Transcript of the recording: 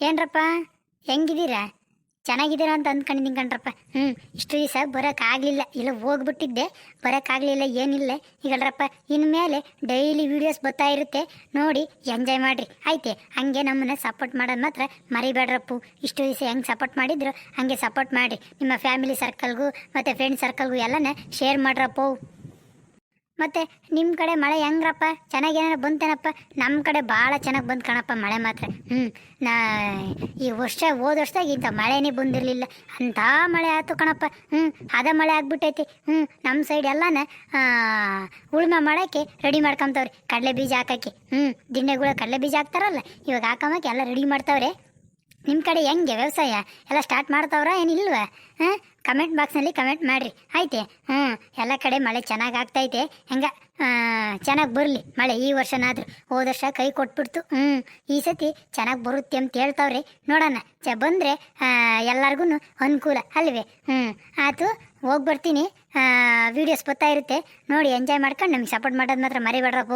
ಏನ್ರಪ್ಪ? ಹೆಂಗಿದ್ದೀರಾ? ಚೆನ್ನಾಗಿದ್ದೀರಾ ಅಂತ ಅಂದ್ಕೊಂಡಿದ್ದೀನಿ ಕಣ್ರಪ್ಪ. ಹ್ಞೂ ಇಷ್ಟು ದಿವಸ ಬರೋಕ್ಕಾಗಲಿಲ್ಲ ಇಲ್ಲ, ಹೋಗ್ಬಿಟ್ಟಿದ್ದೆ. ಬರೋಕ್ಕಾಗಲಿಲ್ಲ ಏನಿಲ್ಲ. ಈಗಲ್ರಪ್ಪ ಇನ್ಮೇಲೆ ಡೈಲಿ ವೀಡಿಯೋಸ್ ಬರ್ತಾ ಇರುತ್ತೆ. ನೋಡಿ ಎಂಜಾಯ್ ಮಾಡಿರಿ. ಆಯ್ತೆ? ಹಂಗೆ ನಮ್ಮನ್ನ ಸಪೋರ್ಟ್ ಮಾಡೋದು ಮಾತ್ರ ಮರಿಬೇಡ್ರಪ್ಪು. ಇಷ್ಟು ದಿವಸ ಹೆಂಗೆ ಸಪೋರ್ಟ್ ಮಾಡಿದ್ರು, ಹಂಗೆ ಸಪೋರ್ಟ್ ಮಾಡಿ. ನಿಮ್ಮ ಫ್ಯಾಮಿಲಿ ಸರ್ಕಲ್ಗೂ ಮತ್ತು ಫ್ರೆಂಡ್ ಸರ್ಕಲ್ಗೂ ಎಲ್ಲನ ಶೇರ್ ಮಾಡ್ರಪ್ಪು. ಮತ್ತೆ ನಿಮ್ಮ ಕಡೆ ಮಳೆ ಹೆಂಗ್ರಪ್ಪ? ಚೆನ್ನಾಗಿ ಏನಾರ ಬಂತೇನಪ್ಪ? ನಮ್ಮ ಕಡೆ ಭಾಳ ಚೆನ್ನಾಗಿ ಬಂತು ಕಣಪ್ಪ ಮಳೆ ಮಾತ್ರ. ಹ್ಞೂ ನಾ ಈ ವರ್ಷ, ಹೋದ ವರ್ಷದಾಗ ಇಂಥ ಮಳೆನೇ ಬಂದಿರಲಿಲ್ಲ. ಅಂಥ ಮಳೆ ಆಯ್ತು ಕಣಪ್ಪ. ಹ್ಞೂ ಅದ ಮಳೆ ಆಗ್ಬಿಟ್ಟೈತಿ. ಹ್ಞೂ ನಮ್ಮ ಸೈಡ್ ಎಲ್ಲಾನ ಉಳುಮೆ ಮಾಡೋಕ್ಕೆ ರೆಡಿ ಮಾಡ್ಕೊಂತವ್ರಿ. ಕಡಲೆ ಬೀಜ ಹಾಕಕ್ಕೆ. ಹ್ಞೂ ದಿಂಡೆಗಳ ಕಡಲೆ ಬೀಜ ಹಾಕ್ತಾರಲ್ಲ, ಇವಾಗ ಹಾಕೊಂಬಕ್ಕೆ ಎಲ್ಲ ರೆಡಿ ಮಾಡ್ತಾವ್ರೆ. ನಿಮ್ಮ ಕಡೆ ಹೆಂಗೆ ವ್ಯವಸಾಯ? ಎಲ್ಲ ಸ್ಟಾರ್ಟ್ ಮಾಡ್ತಾವ್ರ? ಏನಿಲ್ವಾ ಹಾಂ? ಕಮೆಂಟ್ ಬಾಕ್ಸ್ನಲ್ಲಿ ಕಮೆಂಟ್ ಮಾಡಿರಿ. ಆಯ್ತೆ? ಹ್ಞೂ ಎಲ್ಲ ಕಡೆ ಮಳೆ ಚೆನ್ನಾಗಿ ಆಗ್ತೈತೆ. ಹೆಂಗೆ? ಚೆನ್ನಾಗಿ ಬರಲಿ. ಮಳೆ ಈ ವರ್ಷನಾದ್ರೂ. ಹೋದ ವರ್ಷ ಕೈ ಕೊಟ್ಬಿಡ್ತು. ಹ್ಞೂ ಈ ಸತಿ ಚೆನ್ನಾಗಿ ಬರುತ್ತೆ ಅಂತ ಹೇಳ್ತಾವ್ರಿ. ನೋಡೋಣ. ಚ, ಬಂದರೆ ಎಲ್ಲರಿಗೂ ಅನುಕೂಲ ಅಲ್ವೇ? ಹ್ಞೂ ಆಯಿತು ಹೋಗಿ ಬರ್ತೀನಿ. ವೀಡಿಯೋಸ್ ಬರ್ತಾ ನೋಡಿ ಎಂಜಾಯ್ ಮಾಡ್ಕೊಂಡು ನಮಗೆ ಸಪೋರ್ಟ್ ಮಾಡೋದು ಮಾತ್ರ ಮರಿಬೇಡ್ರಪ್ಪ.